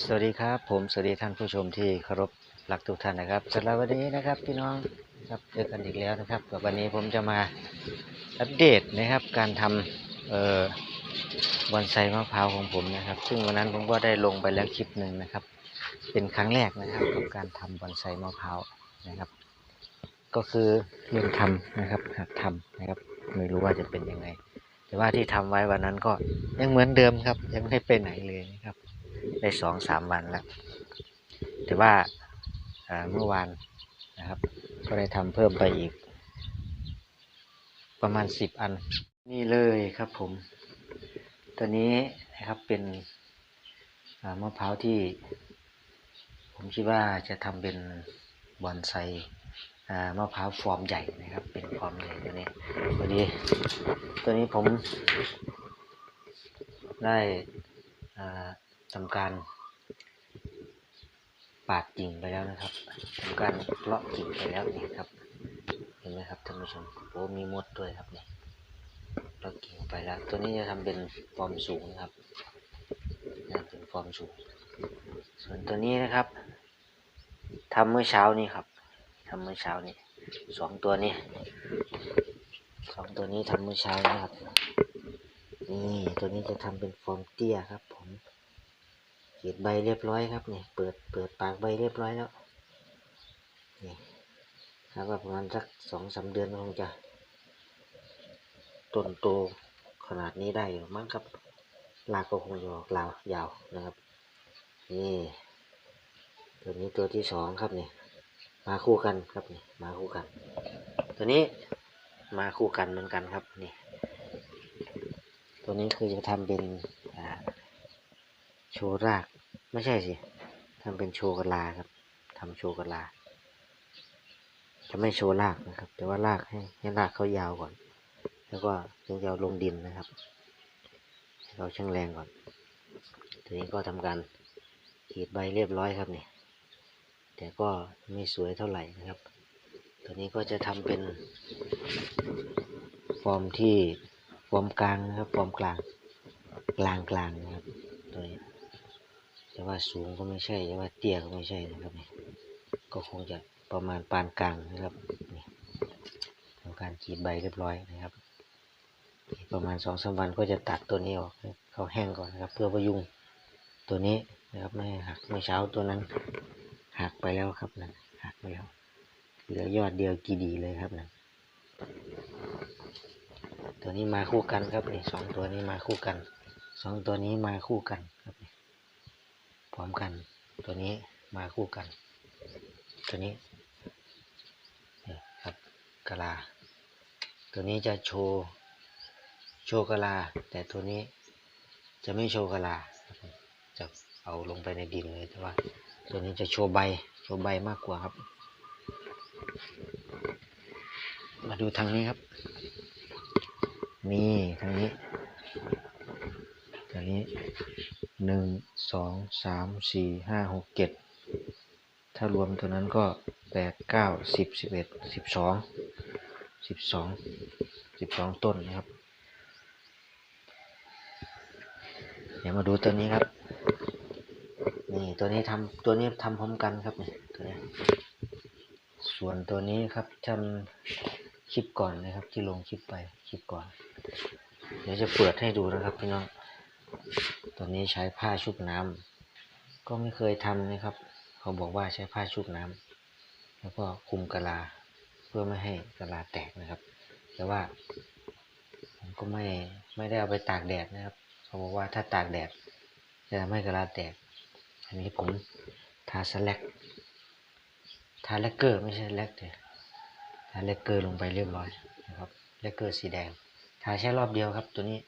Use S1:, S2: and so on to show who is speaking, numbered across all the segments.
S1: สวัสดีครับ ผมสวัสดีท่านผู้ชมที่เคารพรักทุกท่านนะครับสำหรับวันนี้นะครับพี่น้องครับเจอกันอีกแล้วนะครับกับวันนี้ผมจะมาอัปเดตนะครับการทำเอ่อบอนไซมะพร้าวของผมนะครับ ซึ่งวันนั้นผมก็ได้ลงไปแล้วคลิปหนึ่งนะครับ เป็นครั้งแรกนะครับกับการทำบอนไซมะพร้าวนะครับ ก็คือเริ่มทำนะครับหัดทำนะครับ ไม่รู้ว่าจะเป็นยังไง แต่ว่าที่ทำไว้วันนั้นก็ยังเหมือนเดิมครับ ยังไม่ไปไหนเลยครับ ได้สองสามวันแล้ว แต่ว่าเมื่อวานนะครับ ก็ได้ทำเพิ่มไปอีก ประมาณสิบอัน นี่เลยครับผม ตัวนี้นะครับเป็นมะพร้าวที่ ผมคิดว่าจะทำเป็นบอนไซ มะพร้าวฟอร์มใหญ่นะครับ เป็นฟอร์มใหญ่ตัวนี้ตัวนี้ ตัวนี้ผมได้อ่าทำการปาดกิ่งไปแล้วนะครับทำการเลาะกิ่งไปแล้วนี่ครับ เห็นไหมครับท่านผู้ชมโอ้มีมดด้วยครับนี่เลาะกิ่งไปแล้ว ตัวนี้จะทำเป็นฟอร์มสูงนะครับนะเป็นฟอร์มสูง ส่วนตัวนี้นะครับทำเมื่อเช้านี้ครับ ทำเมื่อเช้านี้สองตัวนี้สองตัวนี้ทำเมื่อเช้านี้ครับนี่ตัวนี้จะทำเป็นฟอร์มเตี้ยครับ ผมเขียนใบเรียบร้อยครับนี่เปิดเปิดปากใบเรียบร้อยแล้วนี่ครับว่าประมาณสักสองสามเดือนคงจะต้นโตขนาดนี้ได้อยู่มั้งครับลากก็คงจะออกลาวยาวนะครับนี่ตัวนี้ตัวที่สองครับนี่ มาคู่กันครับนี่มาคู่กัน ตัวนี้มาคู่กันเหมือนกันครับนี่ตัวนี้คือจะทำเป็นโชว์ราก ไม่ใช่สิทำเป็นโชว์กะลาครับทำโชว์กะลา จะไม่โชว์รากนะครับ แต่ว่ารากให้ให้รากเขายาวก่อน แล้วก็ถึงจะเอาลงดินนะครับเขาช่างแรงก่อนทีนี้ก็ทำการขีดใบเรียบร้อยครับนี่ แต่ก็ไม่สวยเท่าไหร่นะครับ ตัวนี้ก็จะทำเป็น ฟอร์มที่ฟอร์มกลางนะครับ ฟอร์มกลาง กลางกลางนะครับ ตัวนี้จะว่าสูงก็ไม่ใช่จะว่าเตี้ยก็ไม่ใช่นะครับนี่ก็คงจะประมาณปานกลางนะครับทำการกรีดใบเรียบร้อยนะครับประมาณสองสามวันก็จะตัดตัวนี้ออกเขาแห้งก่อนนะครับ เพื่อประยุงตัวนี้นะครับไม่ห้หักเมื่อเช้าตัวนั้น หักไปแล้วครับนะหักไปแล้ว เหลือยอดเดียวกี่ดีเลยครับนะตัวนี้มาคู่กันครับนี่สองตัวนี้มาคู่กันสองตัวนี้มาคู่กันครับพร้อมกัน ตัวนี้มาคู่กัน ตัวนี้นี่ครับกะลา ตัวนี้จะโชว์โชว์กะลา แต่ตัวนี้จะไม่โชว์กะลาจะเอาลงไปในดินเลยแต่ว่า ตัวนี้จะโชว์ใบ โชว์ใบมากกว่าครับ มาดูทางนี้ครับ นี่ทางนี้ตัวนี้หนึ่งสองสามสี่ห้าหกเจ็ดถ้ารวมตัวนั้นก็แปดเก้าสิบสิบเอ็ดสิบสองสิบสองสิบสองต้นนะครับ เดี๋ยวมาดูตัวนี้ครับ นี่ตัวนี้ทำตัวนี้ทำพร้อมกันครับนี่ตัวนี้ส่วนตัวนี้ครับทำคลิปก่อนนะครับ ที่ลงคลิปไปคลิปก่อน เดี๋ยวจะเปิดให้ดูนะครับพี่น้องตัวนี้ใช้ผ้าชุบน้ำก็ไม่เคยทำนะครับ เขาบอกว่าใช้ผ้าชุบน้ำแล้วก็คุมกะลาเพื่อไม่ให้กะลาแตกนะครับ แต่ว่าผมก็ไม่ไม่ได้เอาไปตากแดดนะครับ เขาบอกว่าถ้าตากแดดจะทำให้กะลาแตก อันนี้ผมทาสแลกทาแลกเกอร์ไม่ใช่แลกเดยทาแลกเกอร์ลงไปเรียบร้อยนะครับแลกเกอร์สีแดง ทาแค่รอบเดียวครับ ตัวนี้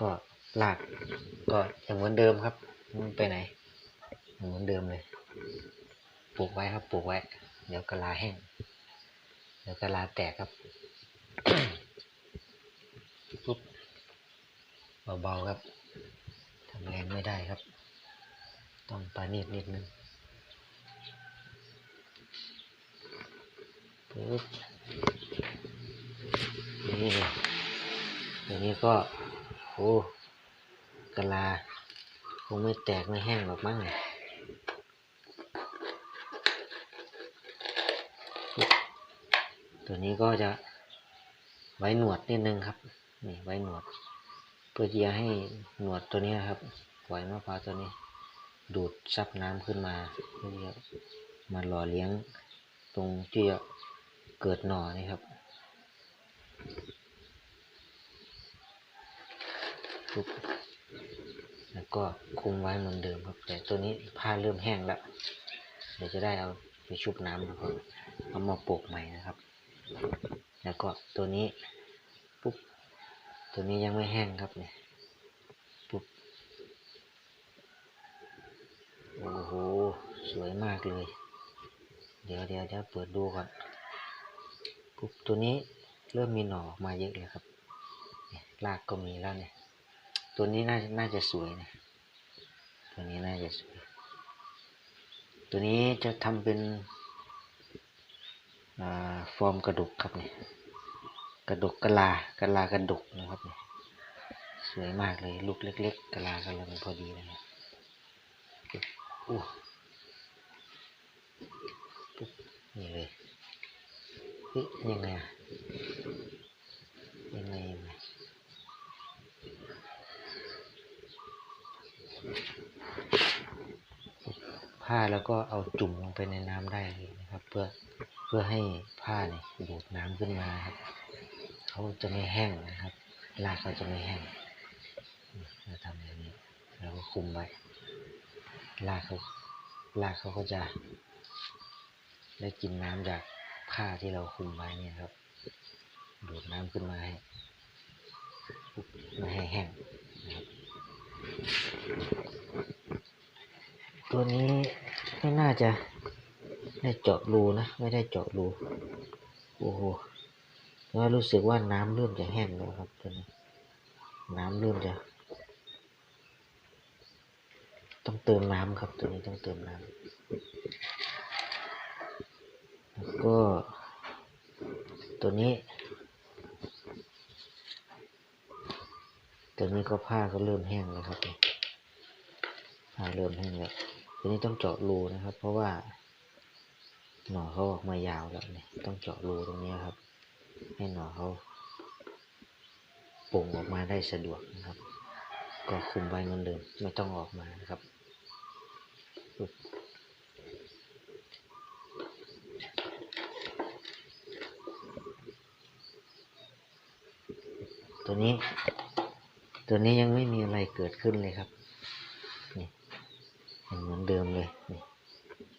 S1: ก็ลากก็อยังเหมือนเดิมครับมันไปไหนยังเหมือนเดิมเลย ปลูกไว้ครับ ปลูกไว้ เดี๋ยวกะลาแห้ง เดี๋ยวกะลาแตกครับปุ๊บเบาๆครับทำแรงไม่ได้ครับ ต้องปานีดนิดนึงปุ๊บนี่เดี๋ยวนี้ก็ โอ้กะลา คงไม่แตกไม่แห้งหรอกมั้งเนี่ยตัวนี้ก็จะไว้หนวดนิดนึงครับ นี่ไว้หนวด เพื่อที่จะให้หนวดตัวนี้ครับปล่อยมะพร้าวตัวนี้ ดูดซับน้ำขึ้นมาเพื่อะมาหล่อเลี้ยงตรงที่จะเกิดหน่อนี่ครับปุ๊บแล้วก็คุมไว้เหมือนเดิมครับ แต่ตัวนี้ผ้าเริ่มแห้งแล้ว เดี๋ยวจะได้เอาไปชุบน้ำนะครับเอามาโปกใหม่นะครับ แล้วก็ตัวนี้ปุ๊บตัวนี้ยังไม่แห้งครับเนี่ยปุ๊บ โอ้โห สวยมากเลย เดี๋ยวเดี๋ยวเดี๋ยวเปิดดูก่อนปุ๊บตัวนี้เริ่มมีหน่อออกมาเยอะเลยครับรากก็มีแล้วเนี่ย ตัวนี้น่าน่าจะสวยนะ ตัวนี้น่าจะสวย ตัวนี้จะทำเป็นฟอร์มกระดกครับเนี่ย กระดกกะลากะลากระดกนะครับเนี่ย สวยมากเลย ลูกเล็ก ๆกะลากำลังพอดีเลยนะ อู้ปุ๊บนี่เลยเฮ้ยยังไงอะยังไงยังไงผ้าแล้วก็เอาจุ่มลงไปในน้ำได้เลยนะครับ เพื่อเพื่อให้ผ้าเนี่ยดูดน้ำขึ้นมาครับเขาจะไม่แห้งนะครับรากเขาจะไม่แห้งเราทำอย่างนี้แล้วก็คุมไว้ รากเขารากเขาก็จะได้กินน้ำจากผ้าที่เราคุมไว้เนี่ยครับ ดูดน้ำขึ้นมาให้ไม่ให้แห้งนะครับตัวนี้ไม่น่าจะได้เจาะรูนะ ไม่ได้เจาะรู โอ้โหแล้วรู้สึกว่าน้ำเริ่มจะแห้งแล้วครับตอนนี้ น้ำเริ่มจะ ต้องเติมน้ำครับ ตัวนี้ต้องเติมน้ำแล้วก็ ตัวนี้ ตัวนี้ก็ผ้าก็เริ่มแห้งแล้วครับผ้าเริ่มแห้งแล้วตัวนี้ต้องเจาะรูนะครับ เพราะว่าหน่อเขาออกมายาวแล้วเนี่ยต้องเจาะรูตรงนี้ครับ ให้หน่อเขาโป่งออกมาได้สะดวกนะครับ ก็คุมไว้เหมือนเดิมไม่ต้องออกมานะครับ ปึ๊บตัวนี้ ตัวนี้ยังไม่มีอะไรเกิดขึ้นเลยครับ นี่ยังเหมือนเดิมเลยนี่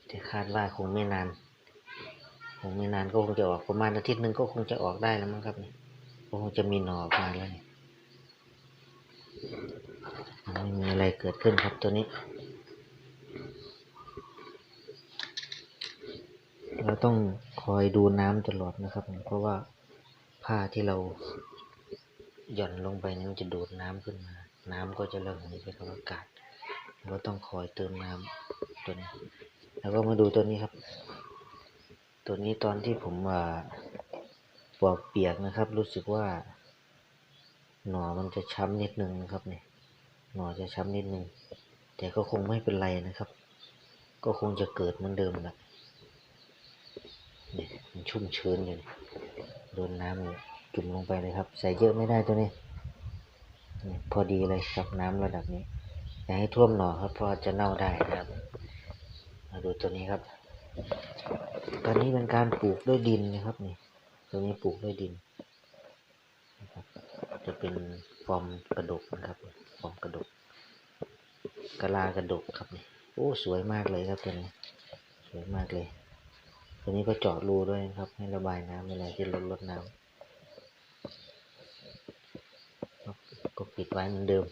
S1: แต่คาดว่าคงไม่นาน คงไม่นานก็คงจะออกประมาณอาทิตย์หนึ่งก็คงจะออกได้แล้วมั้งครับนี่ก็คงจะมีหน่อออกมาแล้วนี่ไม่มีอะไรเกิดขึ้นครับตัวนี้ เราต้องคอยดูน้ำตลอดนะครับ เพราะว่าผ้าที่เราหย่อนลงไปนั้นมันจะดูดน้ำขึ้นมา น้ำก็จะระเหยไปกับอากาศเราต้องคอยเติมน้ำตัวนี้ แล้วก็มาดูตัวนี้ครับ ตัวนี้ตอนที่ผมอ่าปอกเปียกนะครับ รู้สึกว่า หน่อมันจะช้ำนิดนึงนะครับเนี่ยหน่อจะช้ำนิดนึง แต่ก็คงไม่เป็นไรนะครับ ก็คงจะเกิดเหมือนเดิมแหละ มันชุ่มชื้นอยู่นี่โดนน้ำจุ่มลงไปเลยครับ ใส่เยอะไม่ได้ตัวนี้ พอดีเลยครับน้ำระดับนี้อย่าให้ท่วมหน่อครับเพราะจะเน่าได้นะครับ มาดูตัวนี้ครับ ตอนนี้เป็นการปลูกด้วยดินนะครับนี่ ตัวนี้ปลูกด้วยดินจะเป็นฟอร์มกระดกนะครับฟอร์มกระดกกะลากระดกครับนี่โอ้สวยมากเลยครับตัวนี้สวยมากเลย ตัวนี้ก็เจาะรูด้วยครับ ให้ระบายน้ำเวลาที่ลดลดน้ำก็ปิดไว้เหมือนเดิม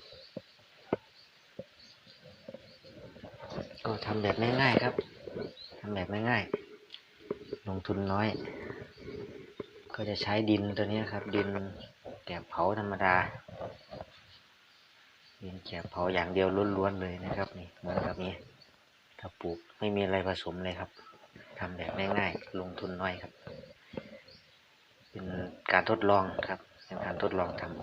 S1: ก็ทำแบบง่ายๆครับทำแบบง่ายๆลงทุนน้อย ก็จะใช้ดินตัวนี้ครับ ดินแกบเผาธรรมดาดินแกบเผาอย่างเดียวล้วนๆเลยนะครับ นี่เหมือนกับนี้ ถ้าปลูกไม่มีอะไรผสมเลยครับ ทำแบบง่ายๆ ลงทุนน้อยครับ เป็นการทดลองครับ เป็นการทดลองทำ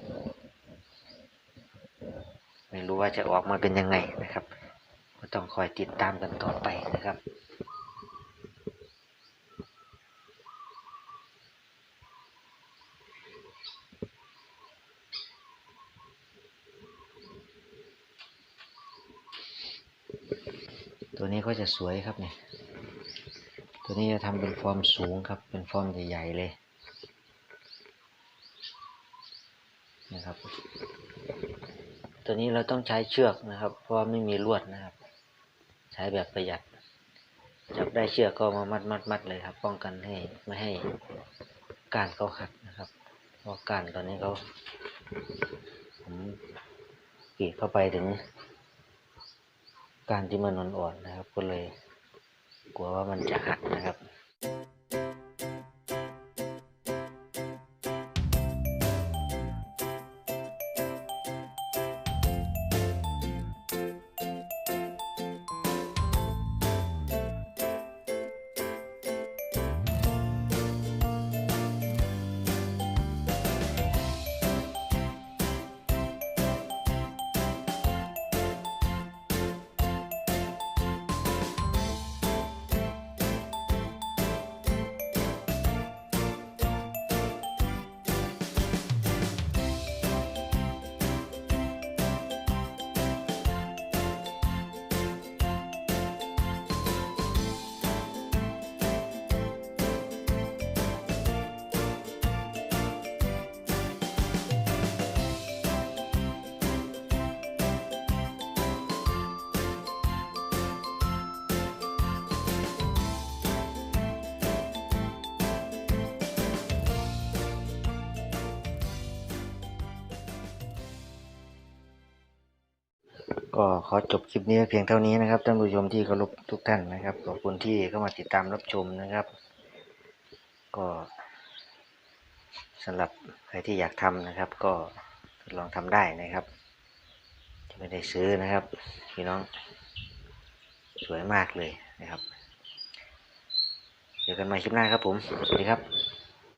S1: ไม่รู้ว่าจะออกมาเป็นยังไงนะครับ ก็ต้องคอยติดตามกันต่อไปนะครับตัวนี้ก็จะสวยครับเนี่ย ตัวนี้จะทำเป็นฟอร์มสูงครับ เป็นฟอร์มใหญ่ๆเลยนะครับ ตัวนี้เราต้องใช้เชือกนะครับ เพราะไม่มีลวดนะครับ ใช้แบบประหยัด จับได้เชือกก็มามัดมัดมัดเลยครับ ป้องกันให้ไม่ให้ก้านเขาหักนะครับเพราะก้านตอนนี้เขาผมกีดเข้าไปถึงการที่มันอ่อนๆนะครับ ก็เลย กลัวว่ามันจะหักนะครับ ก็ขอจบคลิปนี้เพียงเท่านี้นะครับท่านผู้ชมที่เคารพทุกท่านนะครับขอบคุณที่เข้ามาติดตามรับชมนะครับ ก็สำหรับใครที่อยากทำนะครับ ก็ลองทำได้นะครับจะไม่ได้ซื้อนะครับพี่น้องสวยมากเลยนะครับ เจอกันใหม่คลิปหน้าครับผม สวัสดีครับ